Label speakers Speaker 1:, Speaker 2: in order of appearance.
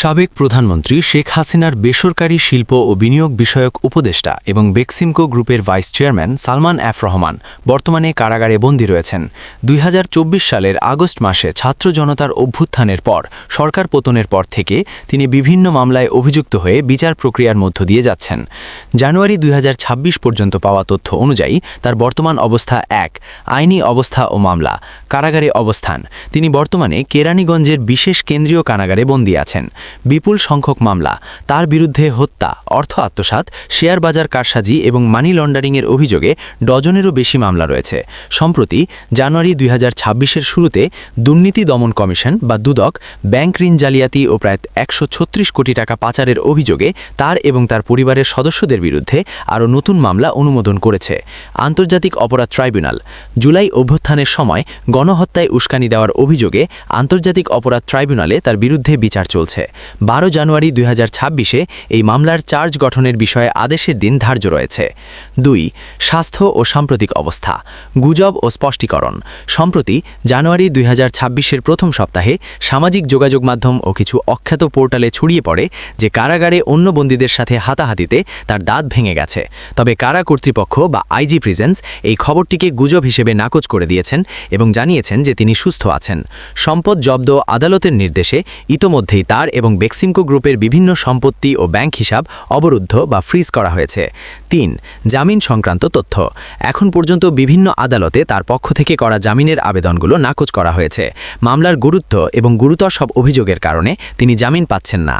Speaker 1: সাবেক প্রধানমন্ত্রী শেখ হাসিনার বেসরকারি শিল্প ও বিনিয়োগ বিষয়ক উপদেষ্টা এবং বেক্সিমকো গ্রুপের vice chairman Salman F Rahman বর্তমানে কারাগারে বন্দী রয়েছেন। দুই হাজার চব্বিশ সালের আগস্ট মাসে ছাত্র জনতার অভ্যুত্থানের পর, সরকার পতনের পর থেকে তিনি বিভিন্ন মামলায় অভিযুক্ত হয়ে বিচার প্রক্রিয়ার মধ্য দিয়ে যাচ্ছেন। জানুয়ারি দুই হাজার ছাব্বিশ পর্যন্ত পাওয়া তথ্য অনুযায়ী তার বর্তমান অবস্থা এক, আইনি অবস্থা ও মামলা, কারাগারে অবস্থান। তিনি বর্তমানে কেরানীগঞ্জের বিশেষ কেন্দ্রীয় কারাগারে বন্দী আছেন। বিপুল সংখ্যক মামলা, তার বিরুদ্ধে হত্যা, অর্থ আত্মসাৎ, শেয়ার বাজার কারসাজি এবং মানি লন্ডারিংয়ের অভিযোগে ডজনেরও বেশি মামলা রয়েছে। সম্প্রতি জানুয়ারি দুই হাজার শুরুতে দুর্নীতি দমন কমিশন বা দুদক ব্যাংক ঋণ জালিয়াতি ও প্রায় একশো ছত্রিশ কোটি টাকা পাচারের অভিযোগে তার এবং তার পরিবারের সদস্যদের বিরুদ্ধে আরও নতুন মামলা অনুমোদন করেছে। আন্তর্জাতিক অপরাধ ট্রাইব্যুনাল, জুলাই অভ্যুত্থানের সময় গণহত্যায় উস্কানি দেওয়ার অভিযোগে আন্তর্জাতিক অপরাধ ট্রাইব্যুনালে তার বিরুদ্ধে বিচার চলছে। বারো জানুয়ারি দুই ছাব্বিশে এই মামলার চার্জ গঠনের বিষয়ে আদেশের দিন ধার্য রয়েছে। দুই, স্বাস্থ্য ও সাম্প্রতিক অবস্থা, গুজব ও স্পষ্টীকরণ। সম্প্রতি জানুয়ারি দুই এর প্রথম সপ্তাহে সামাজিক যোগাযোগ মাধ্যম ও কিছু অখ্যাত পোর্টালে ছড়িয়ে পড়ে যে কারাগারে অন্য বন্দীদের সাথে হাতাহাতিতে তার দাঁত ভেঙে গেছে। তবে কারা কর্তৃপক্ষ বা আইজি প্রিজেন্স এই খবরটিকে গুজব হিসেবে নাকচ করে দিয়েছেন এবং জানিয়েছেন যে তিনি সুস্থ আছেন। সম্পদ জব্দ আদালতের নির্দেশে ইতোমধ্যেই তার এবং বেক্সিমকো গ্রুপের বিভিন্ন সম্পত্তি ও ব্যাংক হিসাব অবরুদ্ধ বা ফ্রিজ করা হয়েছে। তিন, জামিন সংক্রান্ত তথ্য। এখন পর্যন্ত বিভিন্ন আদালতে তার পক্ষ থেকে করা জামিনের আবেদনগুলো নাকচ করা হয়েছে। মামলার গুরুত্ব এবং গুরুতর সব অভিযোগের কারণে তিনি জামিন পাচ্ছেন না।